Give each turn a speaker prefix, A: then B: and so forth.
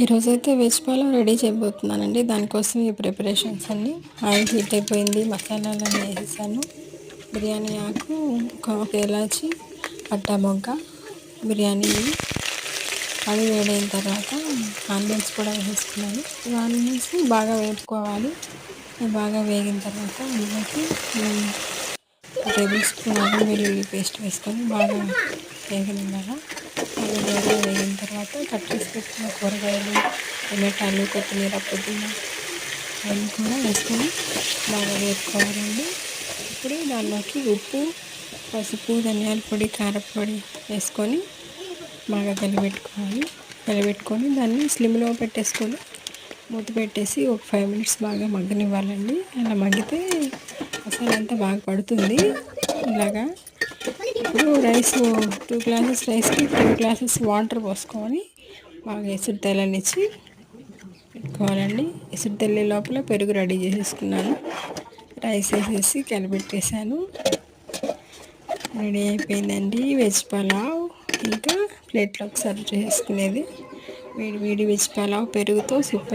A: ఈరోజైతే వెజ్ పాలం రెడీ చేయబోతున్నానండి. దానికోసం ఈ ప్రిపరేషన్స్ అన్నీ ఆయిల్ హీట్ అయిపోయింది. మసాలాలన్నీ వేసేసాను. బిర్యానీ ఆకు ఒక ఎలాచి పట్టా మొగ్గ బిర్యానీ అది వేడైన తర్వాత ఆనియన్స్ కూడా వేసుకున్నాను ఆనియన్స్ బాగా వేపుకోవాలి. బాగా వేగిన తర్వాత ఇందులోకి టేబుల్ స్పూన్ అల్లం వెల్లుల్లి పేస్ట్ వేసుకొని బాగా వేగనివ్వాలి బాగా వేగిన తర్వాత కట్ చేసి పెట్టిన కూరగాయలు టమాటాలు కొత్తిమీర పుదీనా అవన్నీ కూడా వేసుకొని బాగా వేసుకోవాలండి ఇప్పుడు దానిలోకి ఉప్పు పసుపు ధనియాల పొడి కారపొడి వేసుకొని బాగా కలిపెట్టుకోవాలి కలిపెట్టుకొని దాన్ని స్లిమ్లో పెట్టేసుకొని మూత పెట్టేసి ఒక ఫైవ్ మినిట్స్ బాగా మగ్గనివ్వాలండి. అలా మగ్గితే అసలు అంతా బాగా పడుతుంది. ఇలాగా ఇప్పుడు రైస్ టూ గ్లాసెస్ రైస్కి టూ గ్లాసెస్ వాటర్ పోసుకొని బాగా ఎసురు తెల్లనిచ్చి పెట్టుకోవాలండి. ఎసురు తెల్లే లోపల పెరుగు రెడీ చేసేసుకున్నాను. రైస్ వేసేసి కలిపెట్టేసాను రెడీ అయిపోయిందండి వెజ్ పలావ్. ఇంకా ప్లేట్లోకి సర్వ్ చేసుకునేది. వేడి వేడి వెజ్ పలావ్ పెరుగుతో సూపర్